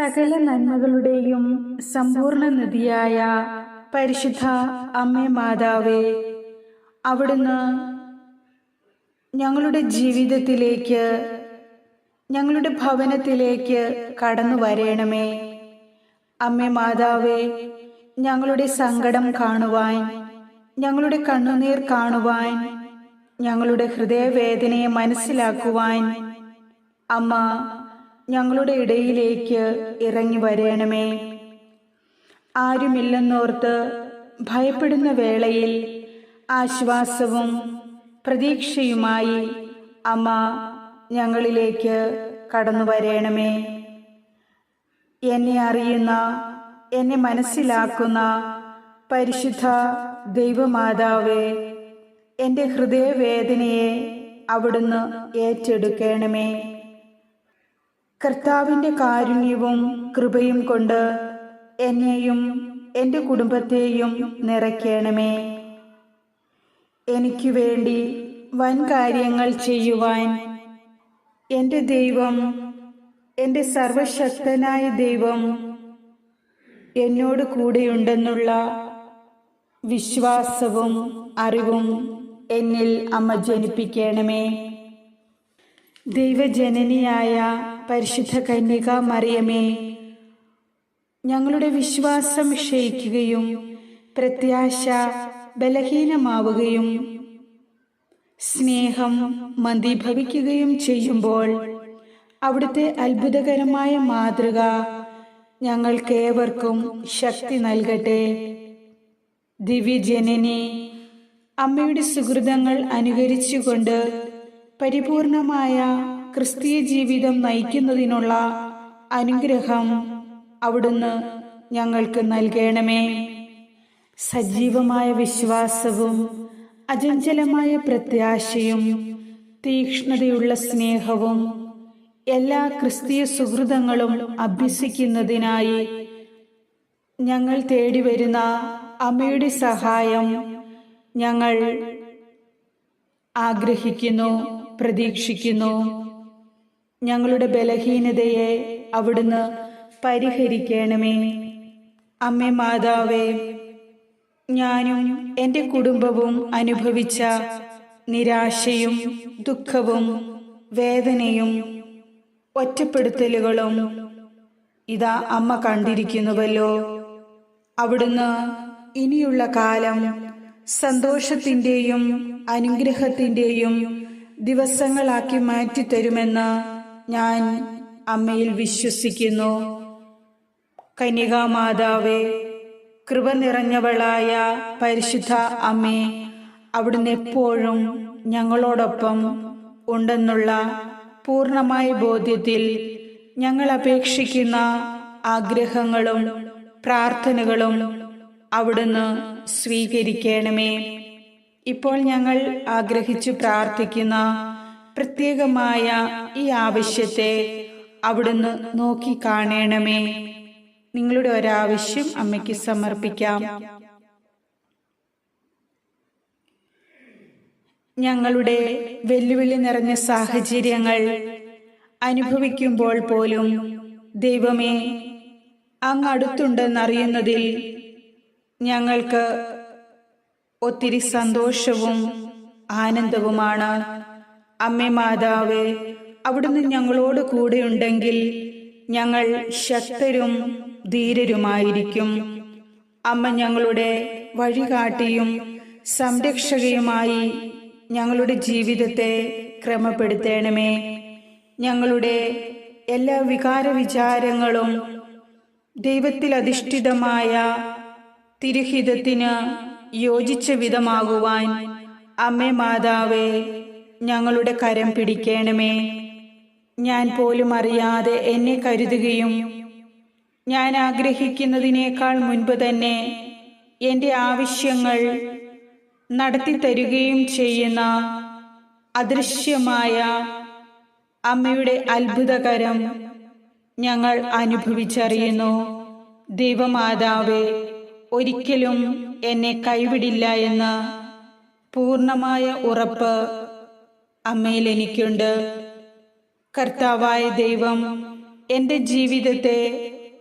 സകല നന്മകളുടെയും സമ്പൂർണ നദിയായ പരിശുദ്ധ അമ്മ മാതാവേ അവിടുന്ന് ഞങ്ങളുടെ ജീവിതത്തിലേക്ക് ഞങ്ങളുടെ ഭവനത്തിലേക്ക് കടന്നു വരേണമേ. അമ്മ മാതാവേ ഞങ്ങളുടെ സങ്കടം കാണുവാൻ ഞങ്ങളുടെ കണ്ണുനീർ കാണുവാൻ ഞങ്ങളുടെ ഹൃദയവേദനയെ മനസ്സിലാക്കുവാൻ അമ്മ ഞങ്ങളുടെ ഇടയിലേക്ക് ഇറങ്ങി വരേണമേ. ആരുമില്ലെന്നോർത്ത് ഭയപ്പെടുന്ന വേളയിൽ ആശ്വാസവും പ്രതീക്ഷയുമായി അമ്മ ഞങ്ങളിലേക്ക് കടന്നു വരേണമേ. എന്നെ അറിയുന്ന എന്നെ മനസ്സിലാക്കുന്ന പരിശുദ്ധ ദൈവമാതാവേ എന്റെ ഹൃദയവേദനയെ അവിടുന്ന് ഏറ്റെടുക്കണമേ. കർത്താവിന്റെ കാരുണ്യവും കൃപയും കൊണ്ട് എന്നെയും എന്റെ കുടുംബത്തെയും നിറയ്ക്കണമേ. എനിക്ക് വേണ്ടി വൻ കാര്യങ്ങൾ ചെയ്യുവാൻ എന്റെ ദൈവം എന്റെ സർവശക്തനായ ദൈവം എന്നോട് കൂടെയുണ്ടെന്നുള്ള വിശ്വാസവും അറിവും എന്നിൽ അമ്മ ജനിപ്പിക്കണമേ. ദൈവജനനിയായ പരിശുദ്ധ കന്യക മറിയമേ ഞങ്ങളുടെ വിശ്വാസം ക്ഷയിക്കുകയും പ്രത്യാശ ബലഹീനമാവുകയും സ്നേഹം മന്ദീഭവിക്കുകയും ചെയ്യുമ്പോൾ അവിടുത്തെ അത്ഭുതകരമായ മാതൃക ഞങ്ങൾക്കേവർക്കും ശക്തി നൽകട്ടെ. ദിവ്യജനനി അമ്മയുടെ സുഹൃതങ്ങൾ അനുകരിച്ചുകൊണ്ട് പരിപൂർണമായ ക്രിസ്തീയ ജീവിതം നയിക്കുന്നതിനുള്ള അനുഗ്രഹം അവിടുന്ന് ഞങ്ങൾക്ക് നൽകണമേ. സജീവമായ വിശ്വാസവും അചഞ്ചലമായ പ്രത്യാശയും തീക്ഷ്ണതയുള്ള സ്നേഹവും എല്ലാ ക്രിസ്തീയ സുഹൃതങ്ങളും അഭ്യസിക്കുന്നതിനായി ഞങ്ങൾ തേടി വരുന്ന അമ്മയുടെ സഹായം ഞങ്ങൾ ആഗ്രഹിക്കുന്നു പ്രതീക്ഷിക്കുന്നു. ഞങ്ങളുടെ ബലഹീനതയെ അവിടുന്ന് പരിഹരിക്കണമേ. അമ്മ മാതാവേ ഞാനും എന്റെ കുടുംബവും അനുഭവിച്ച നിരാശയും ദുഃഖവും വേദനയും ഒറ്റപ്പെടുത്തലുകളും ഇതാ അമ്മ കണ്ടിരിക്കുന്നുവല്ലോ. അവിടുന്ന് ഇനിയുള്ള കാലം സന്തോഷത്തിന്റെയും അനുഗ്രഹത്തിന്റെയും ദിവസങ്ങളാക്കി മാറ്റിത്തരുമെന്ന് ഞാൻ അമ്മയിൽ വിശ്വസിക്കുന്നു. കന്യകാമാതാവേ കൃപ നിറഞ്ഞവളായ പരിശുദ്ധ അമ്മേ അവിടുന്ന് എപ്പോഴും ഞങ്ങളോടൊപ്പം ഉണ്ടെന്നുള്ള പൂർണമായ ബോധ്യത്തിൽ ഞങ്ങൾ അപേക്ഷിക്കുന്ന ആഗ്രഹങ്ങളും പ്രാർത്ഥനകളും അവിടുന്ന് സ്വീകരിക്കണമേ. ഇപ്പോൾ ഞങ്ങൾ ആഗ്രഹിച്ചു പ്രാർത്ഥിക്കുന്ന പ്രത്യേകമായ ഈ ആവശ്യത്തെ അവിടുന്ന് നോക്കി കാണണമേ. നിങ്ങളുടെ ഒരാവശ്യം അമ്മയ്ക്ക് സമർപ്പിക്കാം. ഞങ്ങളുടെ വെല്ലുവിളി നിറഞ്ഞ സാഹചര്യങ്ങൾ അനുഭവിക്കുമ്പോൾ പോലും ദൈവമേ അങ്ങ് അടുത്തുണ്ടെന്നറിയുന്നതിൽ ഞങ്ങൾക്ക് ഒത്തിരി സന്തോഷവും ആനന്ദവുമാണ്. അമ്മേ മാതാവേ അവിടുന്ന് ഞങ്ങളോട് കൂടെ ഉണ്ടെങ്കിൽ ഞങ്ങൾ ശക്തരും ധീരരുമായിരിക്കും. അമ്മ ഞങ്ങളുടെ വഴികാട്ടിയും സംരക്ഷകയുമായി ഞങ്ങളുടെ ജീവിതത്തെ ക്രമപ്പെടുത്തേണമേ. ഞങ്ങളുടെ എല്ലാ വികാര വിചാരങ്ങളും ദൈവത്തിൽ അധിഷ്ഠിതമായ തിരുഹിതത്തിന് യോജിച്ച വിധമാകുവാൻ അമ്മേ മാതാവേ ഞങ്ങളുടെ കരം പിടിക്കണമേ. ഞാൻ പോലും അറിയാതെ എന്നെ കരുതുകയും ഞാൻ ആഗ്രഹിക്കുന്നതിനേക്കാൾ മുൻപ് തന്നെ എന്റെ ആവശ്യങ്ങൾ നടത്തി തരുകയും ചെയ്യുന്ന അദൃശ്യമായ അമ്മയുടെ അത്ഭുതകരം ഞങ്ങൾ അനുഭവിച്ചറിയുന്നു. ദൈവമാതാവേ ഒരിക്കലും എന്നെ കൈവിടില്ല എന്ന് പൂർണമായ ഉറപ്പ് അമ്മയിൽ എനിക്കുണ്ട് കർത്താവായ ദൈവം എന്റെ ജീവിതത്തെ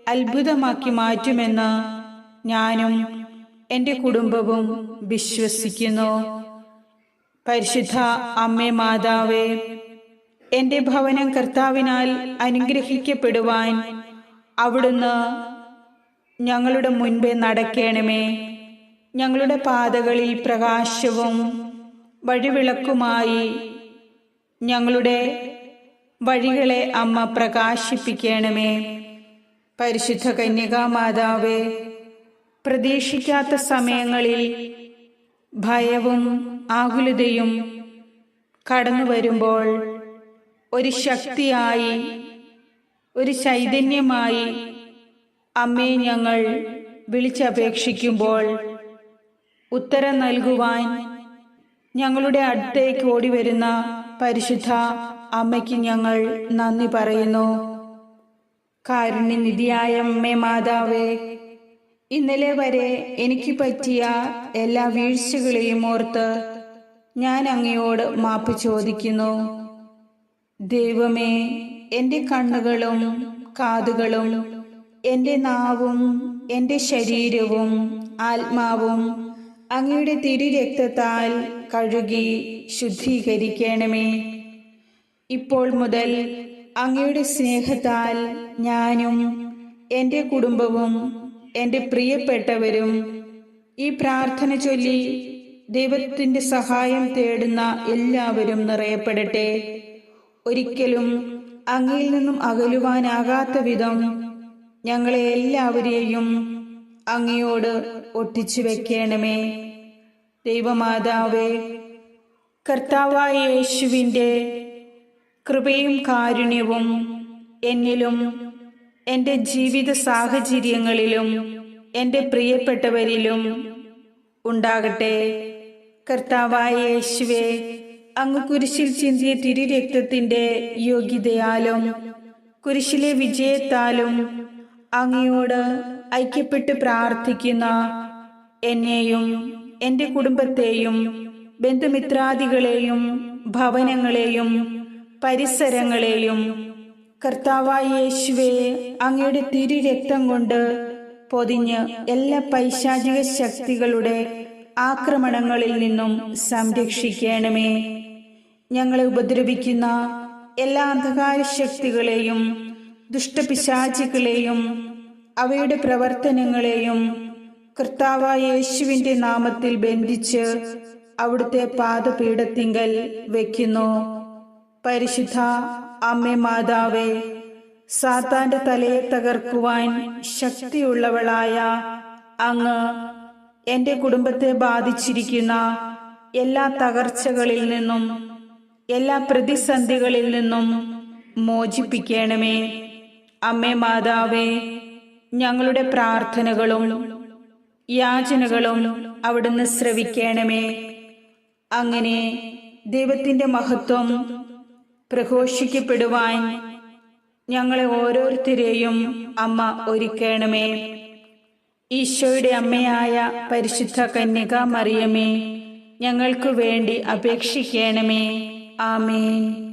അത്ഭുതമാക്കി മാറ്റുമെന്ന് ഞാനും എന്റെ കുടുംബവും വിശ്വസിക്കുന്നു. പരിശുദ്ധ അമ്മേ മാതാവേ എന്റെ ഭവനം കർത്താവിനാൽ അനുഗ്രഹിക്കപ്പെടുവാൻ അവിടുന്ന് ഞങ്ങളുടെ മുൻപേ നടക്കണമേ. ഞങ്ങളുടെ പാതകളിൽ പ്രകാശവും വഴിവിളക്കുമായി ഞങ്ങളുടെ വഴികളെ അമ്മ പ്രകാശിപ്പിക്കണമേ. പരിശുദ്ധ കന്യകാ മാതാവേ പ്രതീക്ഷിക്കാത്ത സമയങ്ങളിൽ ഭയവും ആകുലതയും കടന്നു വരുമ്പോൾ ഒരു ശക്തിയായി ഒരു ചൈതന്യമായി അമ്മയെ ഞങ്ങൾ വിളിച്ചപേക്ഷിക്കുമ്പോൾ ഉത്തരം നൽകുവാൻ ഞങ്ങളുടെ അടുത്തേക്ക് ഓടി വരുന്ന പരിശുദ്ധ അമ്മയ്ക്ക് ഞങ്ങൾ നന്ദി പറയുന്നു. കാരുണ്യനിധിയായ അമ്മേ മാതാവേ ഇന്നലെ വരെ എനിക്ക് പറ്റിയ എല്ലാ വീഴ്ചകളെയും ഓർത്ത് ഞാൻ അങ്ങയോട് മാപ്പ് ചോദിക്കുന്നു. ദൈവമേ എന്റെ കണ്ണുകളും കാതുകളും എന്റെ നാവും എന്റെ ശരീരവും ആത്മാവും അങ്ങയുടെ തിരുരക്തത്താൽ കഴുകി ശുദ്ധീകരിക്കണമേ. ഇപ്പോൾ മുതൽ അങ്ങയുടെ സ്നേഹത്താൽ ഞാനും എന്റെ കുടുംബവും എന്റെ പ്രിയപ്പെട്ടവരും ഈ പ്രാർത്ഥന ചൊല്ലി ദൈവത്തിന്റെ സഹായം തേടുന്ന എല്ലാവരും നിറയപ്പെടട്ടെ. ഒരിക്കലും അങ്ങയിൽ നിന്നും അകലുവാനാകാത്ത വിധം ഞങ്ങളെ എല്ലാവരെയും അങ്ങയോട് ഒട്ടിച്ചു വെക്കണമേ ദൈവമാതാവേ കർത്താവായ യേശുവിന്റെ കൃപയും കാരുണ്യവും എന്നിലും എന്റെ ജീവിത സാഹചര്യങ്ങളിലും എന്റെ പ്രിയപ്പെട്ടവരിലും ഉണ്ടാകട്ടെ. കർത്താവായ യേശുവെ അങ്ങ് കുരിശിൽ ചിന്തിയ തിരുരക്തത്തിന്റെ യോഗ്യതയാലും കുരിശിലെ വിജയത്താലും അങ്ങയോട് ഐക്യപ്പെട്ട് പ്രാർത്ഥിക്കുന്ന എന്നെയും എന്റെ കുടുംബത്തെയും ബന്ധുമിത്രാദികളെയും ഭവനങ്ങളെയും പരിസരങ്ങളെയും കർത്താവായ യേശുവെ അങ്ങയുടെ തിരുരക്തം കൊണ്ട് പൊതിഞ്ഞ് എല്ലാ പൈശാചിക ശക്തികളുടെ ആക്രമണങ്ങളിൽ നിന്നും സംരക്ഷിക്കണമേ. ഞങ്ങളെ ഉപദ്രവിക്കുന്ന എല്ലാ അന്ധകാര ശക്തികളെയും ദുഷ്ടപിശാചികളെയും അവയുടെ പ്രവർത്തനങ്ങളെയും കർത്താവായ യേശുവിന്റെ നാമത്തിൽ ബന്ധിച്ച് അവിടുത്തെ പാദപീഠത്തിങ്കൽ വയ്ക്കുന്നു പരിശുദ്ധ അമ്മേ മാതാവേ സാത്താന്റെ തലയെ തകർക്കുവാൻ ശക്തിയുള്ളവളായ അങ്ങ് എന്റെ കുടുംബത്തെ ബാധിച്ചിരിക്കുന്ന എല്ലാ തകർച്ചകളിൽ നിന്നും എല്ലാ പ്രതിസന്ധികളിൽ നിന്നും മോചിപ്പിക്കണമേ. അമ്മേ മാതാവേ ഞങ്ങളുടെ പ്രാർത്ഥനകളും യാചനകളും അവിടുന്ന് ശ്രവിക്കണമേ. അങ്ങനെ ദൈവത്തിന്റെ മഹത്വം പ്രഘോഷിക്കപ്പെടുവാൻ ഞങ്ങളെ ഓരോരുത്തരെയും അമ്മ ഒരുക്കണമേ. ഈശോയുടെ അമ്മയായ പരിശുദ്ധ കന്യക മറിയമേ ഞങ്ങൾക്ക് വേണ്ടി അപേക്ഷിക്കണമേ. ആമേ